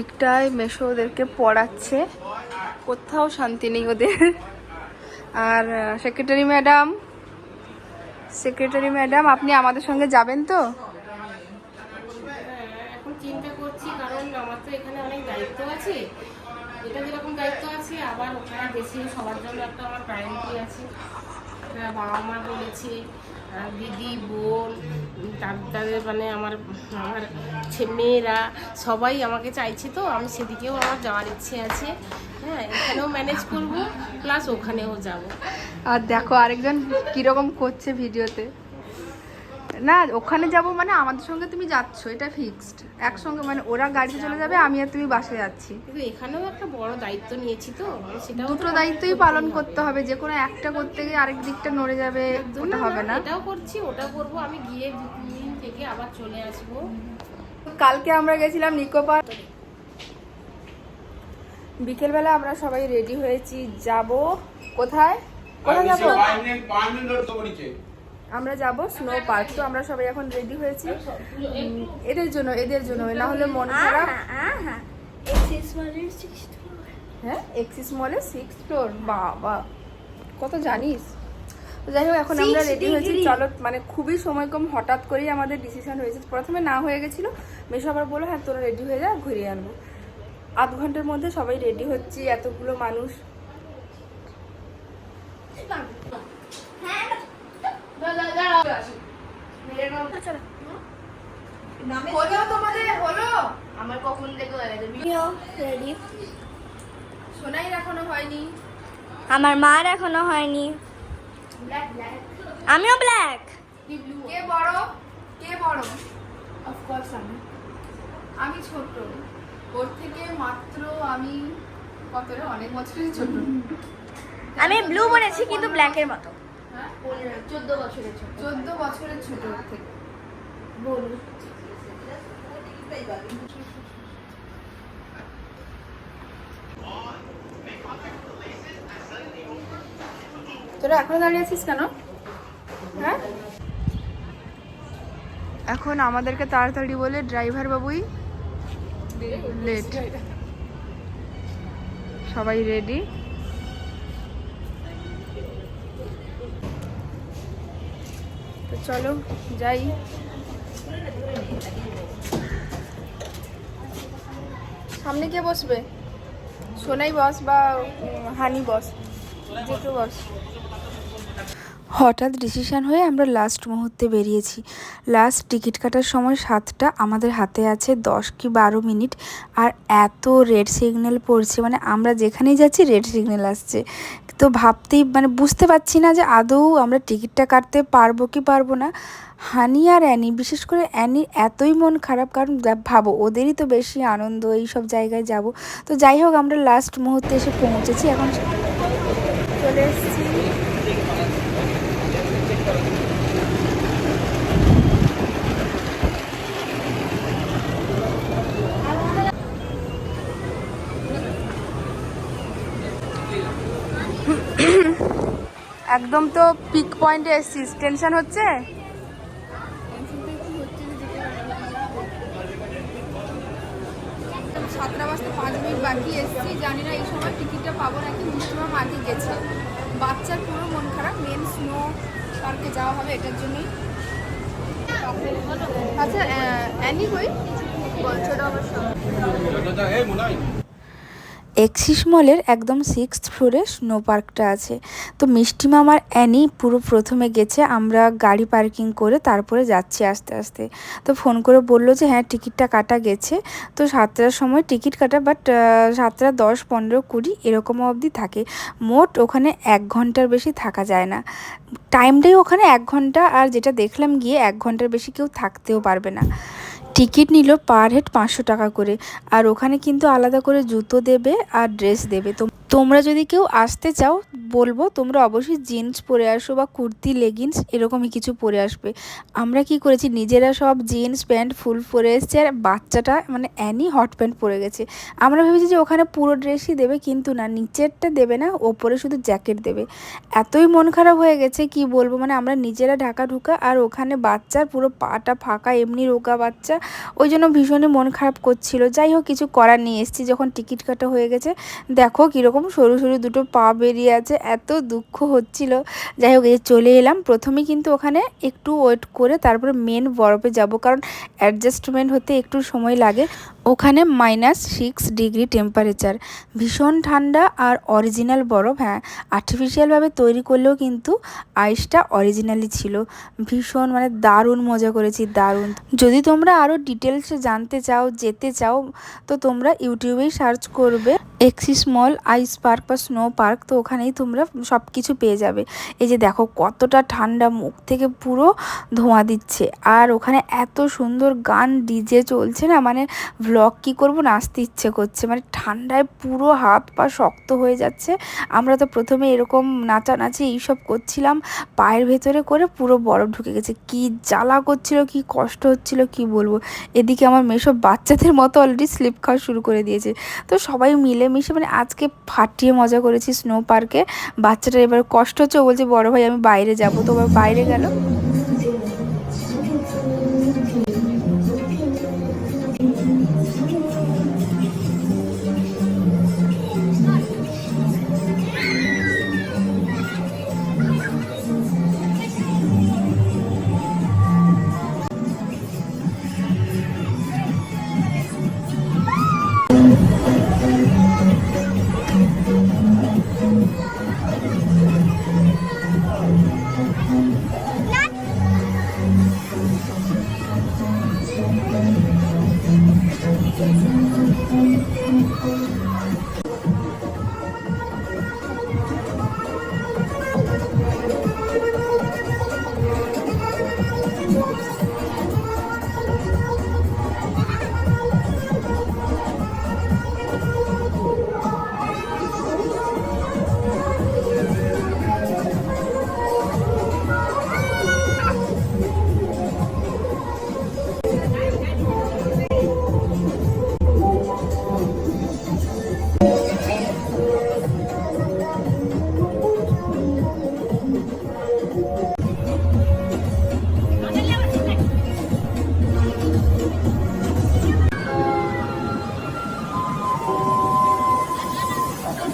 ওদিকটায় মেশো ওদেরকে পড়াচ্ছে। কোথাও শান্তি নেই ওদের। আর সেক্রেটারি ম্যাডাম সেক্রেটারি ম্যাডাম আপনি আমাদের সঙ্গে যাবেন তো? বাবা মা বলেছে দিদি, বোন তাদের মানে আমার আমার মেয়েরা সবাই আমাকে চাইছে তো, আমি সেদিকেও আমার যাওয়ার ইচ্ছে আছে। হ্যাঁ এখানেও ম্যানেজ করব প্লাস ওখানেও যাব। আর দেখো আরেকজন কীরকম করছে ভিডিওতে না ওখানে যাব মানে আমাদের সঙ্গে তুমি যাচ্ছ এটা ফিক্সড একসঙ্গে মানে ওরা গাড়িতে চলে যাবে আমি আর তুমি বাসে যাচ্ছি। কিন্তু এখানেও একটা বড় দায়িত্ব নিয়েছি তো আমি সেটাও দুটো দায়িত্বই পালন করতে হবে যে কোনো একটা করতে গিয়ে আরেক দিকটা নড়ে যাবে ওটা হবে না। এটাও করছি ওটা করব আমি গিয়ে দু তিন দিন থেকে আবার চলে আসব। কালকে আমরা গেছিলাম নিকো পার্ক বিকেলবেলা আমরা সবাই রেডি হয়েছি যাব। কোথায়? কোথায় যাব? আমরা যাব স্নো পার্ক তো আমরা সবাই এখন রেডি হয়েছি। এদের জন্য এদের জন্য। না হলে মন খারাপ হ্যাঁ এক্সিস মলে সিক্স ফ্লোর বাবা কত জানিস? যাই হোক এখন আমরা রেডি হয়েছি। চলো মানে খুবই সময় কম হঠাৎ করেই আমাদের ডিসিশন হয়েছে। প্রথমে না হয়ে গেছিল। মেশো আবার হ্যাঁ তোরা রেডি হয়ে যা ঘুরিয়ে আনব। আধ ঘণ্টার মধ্যে সবাই রেডি হচ্ছি এতগুলো মানুষ। হলো তোমাদের হলো আমার কখন থেকে এখনও হয়নি আমার মার এখনও হয়নি। আমিও ব্ল্যাক কে বড়? কে বড়? অফকোর্স আমি। আমি ছোট। ওর থেকে মাত্র আমি অনেক বছরের ছোট। আমি ব্লু বলেছি কিন্তু ব্ল্যাকের মতো। চোদ্দ বছরের ছোট। চোদ্দ বছরের ছোট থেকে। বলুন। তোরা এখনও দাঁড়িয়ে আছিস কেন? হ্যাঁ? এখন আমাদেরকে তাড়াতাড়ি বলে ড্রাইভার বাবুই লেট সবাই রেডি চলো যাই। সামনে কে বসবে? সোনাই বস বা হানি বস যে বস। হঠাৎ ডিসিশান হয়ে আমরা লাস্ট মুহূর্তে বেরিয়েছি। লাস্ট টিকিট কাটার সময় সাতটা আমাদের হাতে আছে দশ কি বারো মিনিট। আর এত রেড সিগন্যাল পড়ছে মানে আমরা যেখানেই যাচ্ছি রেড সিগন্যাল আসছে। তো ভাবতেই মানে বুঝতে পারছি না যে আদৌ আমরা টিকিটটা কাটতে পারব কি পারব না। হানি আর অ্যানি, বিশেষ করে অ্যানির এতই মন খারাপ, কারণ ভাবো, ওদেরই তো বেশি আনন্দ এই সব জায়গায় যাব। তো যাই হোক, আমরা লাস্ট মুহূর্তে এসে পৌঁছেছি, এখন চলে এসেছি একদম তো পিক পয়েন্টে এসছিস। টেনশন হচ্ছে? সাতটা বাজতে পাঁচ মিনিট বাকি এসছি। জানি না এই সময় টিকিটটা পাবো নাকি। মিষ্টিমাম আগে গেছে। বাচ্চার পুরো মন খারাপ। মেন স্নো পার্কে যাওয়া হবে এটার জন্যই। আচ্ছা অ্যানি এক্সিস মলের একদম সিক্সথ ফ্লোরে স্নো পার্কটা আছে। তো মিষ্টি মামার অ্যানি পুরো প্রথমে গেছে, আমরা গাড়ি পার্কিং করে তারপরে যাচ্ছি আস্তে আস্তে। তো ফোন করে বলল যে হ্যাঁ টিকিটটা কাটা গেছে। তো সাতটার সময় টিকিট কাটা বাট সাতটা দশ পনেরো কুড়ি এরকম অবধি থাকে। মোট ওখানে এক ঘণ্টার বেশি থাকা যায় না। টাইমটাই ওখানে এক ঘণ্টা, আর যেটা দেখলাম গিয়ে এক ঘণ্টার বেশি কেউ থাকতেও পারবে না। টিকিট নিল পার হেড পাঁচশো টাকা করে। আর ওখানে কিন্তু আলাদা করে জুতো দেবে আর ড্রেস দেবে। তো তোমরা যদি কেউ আসতে চাও, বলব তোমরা অবশ্যই জিন্স পরে আসো বা কুর্তি লেগিংস এরকমই কিছু পরে আসবে। আমরা কি করেছি, নিজেরা সব জিন্স, প্যান্ট, ফুল পরে এসেছি আর বাচ্চাটা মানে অ্যানি হট প্যান্ট পরে গেছে। আমরা ভেবেছি যে ওখানে পুরো ড্রেসই দেবে কিন্তু না, নিচেরটা দেবে না, ওপরে শুধু জ্যাকেট দেবে। এতই মন খারাপ হয়ে গেছে, কি বলব? মানে আমরা নিজেরা ঢাকা ঢুকা আর ওখানে বাচ্চার পুরো পাটা ফাঁকা, এমনি রোগা বাচ্চা, ওই জন্য ভীষণই মন খারাপ করছিল। যাই হোক, কিছু করার নিয়ে এসেছি যখন টিকিট কাটা হয়ে গেছে। দেখো কীরকম সরু সরু দুটো পা বেরিয়ে আছে, এত দুঃখ হচ্ছিল। যাই হোক, এই চলে এলাম। প্রথমে কিন্তু ওখানে একটু ওয়েট করে তারপরে মেন বরফে যাব, কারণ অ্যাডজাস্টমেন্ট হতে একটু সময় লাগে। ওখানে মাইনাস সিক্স ডিগ্রি টেম্পারেচার ভীষণ ঠান্ডা আর অরিজিনাল বরফ হ্যাঁ আর্টিফিশিয়ালভাবে তৈরি করলেও কিন্তু আইসটা অরিজিনালি ছিল। ভীষণ মানে দারুণ মজা করেছি, দারুণ। যদি তোমরা আরও ডিটেলসে জানতে চাও, যেতে চাও, তো তোমরা ইউটিউবেই সার্চ করবে। এক্সিস মল আইস পার্ক বা স্নো পার্ক তো ওখানেই তোমরা সব কিছু পেয়ে যাবে। এই যে দেখো, কতটা ঠান্ডা, মুখ থেকে পুরো ধোঁয়া দিচ্ছে। আর ওখানে এত সুন্দর গান ডিজে চলছে না মানে ভ্লগ কী করব নাচতে ইচ্ছে করছে। মানে ঠান্ডায় পুরো হাত পা শক্ত হয়ে যাচ্ছে। আমরা তো প্রথমে এরকম নাচানাচি এইসব করছিলাম। পায়ের ভেতরে করে পুরো বরফ ঢুকে গেছে। কি জ্বালা করছিল, কি কষ্ট হচ্ছিল, কি বলব? এদিকে আমার মেয়ে সব বাচ্চাদের মতো অলরেডি স্লিপ খাওয়া শুরু করে দিয়েছে। তো সবাই মিলেমিশে মানে আজকে ফাটিয়ে মজা করেছি স্নো পার্কে বাচ্চাটার এবার কষ্ট হচ্ছে বলছে, বড় ভাই, আমি বাইরে যাব। তো বাইরে গেল।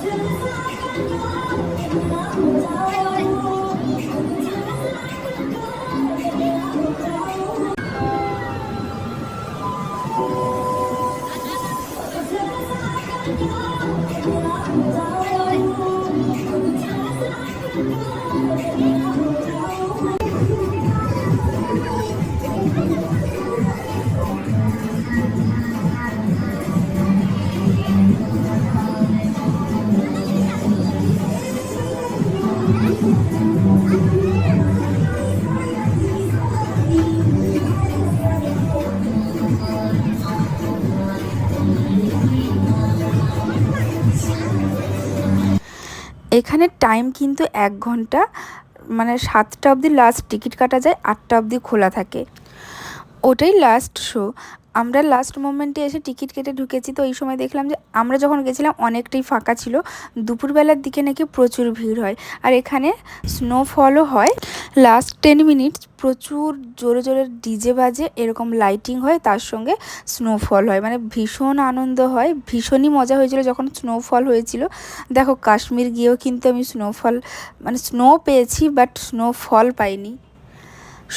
Oh, এখানে টাইম কিন্তু এক ঘণ্টা মানে সাতটা অবধি লাস্ট টিকিট কাটা যায়, আটটা অবধি খোলা থাকে। ওটাই লাস্ট শো আমরা লাস্ট মোমেন্টে এসে টিকিট কেটে ঢুকেছি, তো এই সময় দেখলাম যে আমরা যখন গেছিলাম, অনেকটাই ফাঁকা ছিল। দুপুরবেলার দিকে নাকি প্রচুর ভিড় হয়। আর এখানে স্নোফলও হয়। লাস্ট টেন মিনিটস প্রচুর জোরে জোরে ডিজে বাজে, এরকম লাইটিং হয়, তার সঙ্গে স্নোফল হয়। মানে ভীষণ আনন্দ হয়, ভীষণই মজা হয়েছিল যখন স্নোফল হয়েছিল। দেখো, কাশ্মীর গিয়েও কিন্তু আমি স্নোফল মানে স্নো পেয়েছি বাট স্নোফল পাইনি।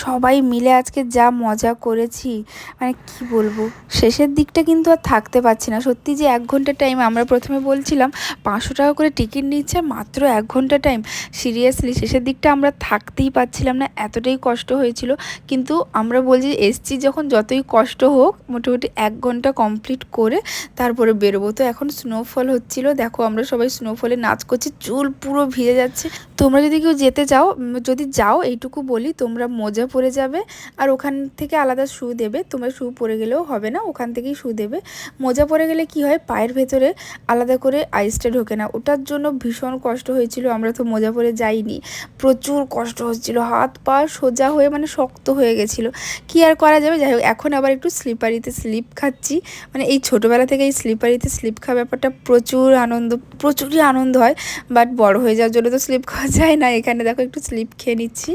সবাই মিলে আজকে যা মজা করেছি মানে কি বলব? শেষের দিকটা কিন্তু আর থাকতে পারছি না। সত্যি যে এক ঘণ্টা টাইম আমরা প্রথমে বলছিলাম পাঁচশো টাকা করে টিকিট নিচ্ছে মাত্র এক ঘণ্টা টাইম সিরিয়াসলি শেষের দিকটা আমরা থাকতেই পারছিলাম না, এতটাই কষ্ট হয়েছিল। কিন্তু আমরা বলছি এসছি যখন যতই কষ্ট হোক, মোটামুটি এক ঘণ্টা কমপ্লিট করে তারপরে বেরোবো। তো এখন স্নোফল হচ্ছিল। দেখো আমরা সবাই স্নোফলে নাচ করছি, চুল পুরো ভিজে যাচ্ছে। তোমরা যদি কেউ যেতে চাও, যদি যাও, এইটুকু বলি, তোমরা মোজা মোজা পরে যাবে আর ওখান থেকে আলাদা শু দেবে। তোমার শু পরে গেলেও হবে না, ওখান থেকেই শু দেবে। মোজা পরে গেলে কি হয়, পায়ের ভেতরে আলাদা করে আইসটা ঢোকে না। ওটার জন্য ভীষণ কষ্ট হয়েছিল, আমরা তো মোজা পরে যাইনি। প্রচুর কষ্ট হচ্ছিল, হাত পা সোজা হয়ে মানে শক্ত হয়ে গেছিল। কি আর করা যাবে? যাই হোক, এখন আবার একটু স্লিপারিতে স্লিপ খাচ্ছি। মানে এই ছোটোবেলা থেকে এই স্লিপারিতে স্লিপ খাওয়া ব্যাপারটা প্রচুর আনন্দ, প্রচুরই আনন্দ হয়। বাট বড় হয়ে যাওয়ার জন্য তো স্লিপ খাওয়া যায় না। এখানে দেখো একটু স্লিপ খেয়ে নিচ্ছি।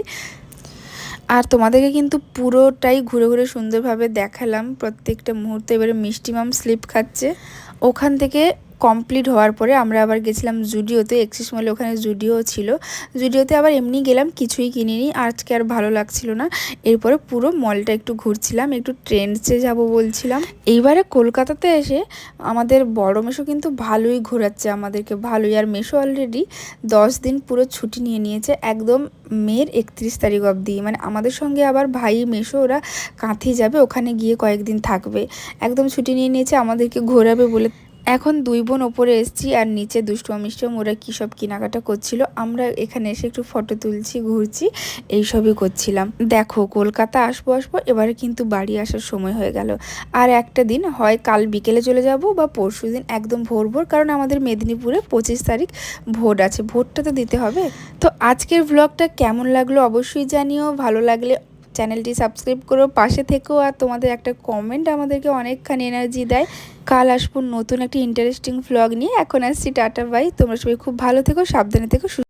আর তোমাদেরকে কিন্তু পুরোটাই ঘুরে ঘুরে সুন্দরভাবে দেখালাম। প্রত্যেকটা মুহূর্তে এবারে মিষ্টিমাম স্লিপ খাচ্ছে। ওখান থেকে কমপ্লিট হওয়ার পরে আমরা আবার গেছিলাম জুডিওতে, এক্সিস মলে ওখানে জুডিও ছিল। জুডিওতে আবার এমনি গেলাম, কিছুই কিনিনি, আজকে আর ভালো লাগছিল না। এরপরে পুরো মলটা একটু ঘুরছিলাম, একটু ট্রেন্ডসে যাব বলছিলাম। এইবারে কলকাতাতে এসে আমাদের বড় মেশো কিন্তু ভালোই ঘোরাচ্ছে আমাদেরকে, ভালোই। আর মেশো অলরেডি দশ দিন পুরো ছুটি নিয়ে নিয়েছে, একদম মেয়ের একত্রিশ তারিখ অবধি। মানে আমাদের সঙ্গে আবার ভাই মেশো, ওরা কাঁথি যাবে, ওখানে গিয়ে কয়েকদিন থাকবে। একদম ছুটি নিয়ে নিয়েছে, আমাদেরকে ঘোরাবে বলে এখন দুই বোন ওপরে এসছি আর নিচে দুষ্টম মিষ্টম ওরা কী সব কেনাকাটা করছিল? আমরা এখানে এসে একটু ফটো তুলছি, ঘুরছি, এইসবই করছিলাম। দেখো, কলকাতা আসব আসব, এবারে কিন্তু বাড়ি আসার সময় হয়ে গেল। আর একটা দিন হয়, কাল বিকেলে চলে যাব বা পরশু দিন একদম ভোর ভোর? কারণ আমাদের মেদিনীপুরে পঁচিশ তারিখ ভোট আছে। ভোটটা তো দিতে হবে। তো আজকের ব্লগটা কেমন লাগল অবশ্যই জানিও, ভালো লাগলে চ্যানেলটি সাবস্ক্রাইব করো, পাশে থেকেও আর তোমাদের একটা কমেন্ট আমাদেরকে অনেকখানি এনার্জি দেয়। কাল আসব নতুন একটি ইন্টারেস্টিং ভ্লগ নিয়ে। এখন আসছি টাটা বাই তোমরা সবাই খুব ভালো থেকো, সাবধানে থেকো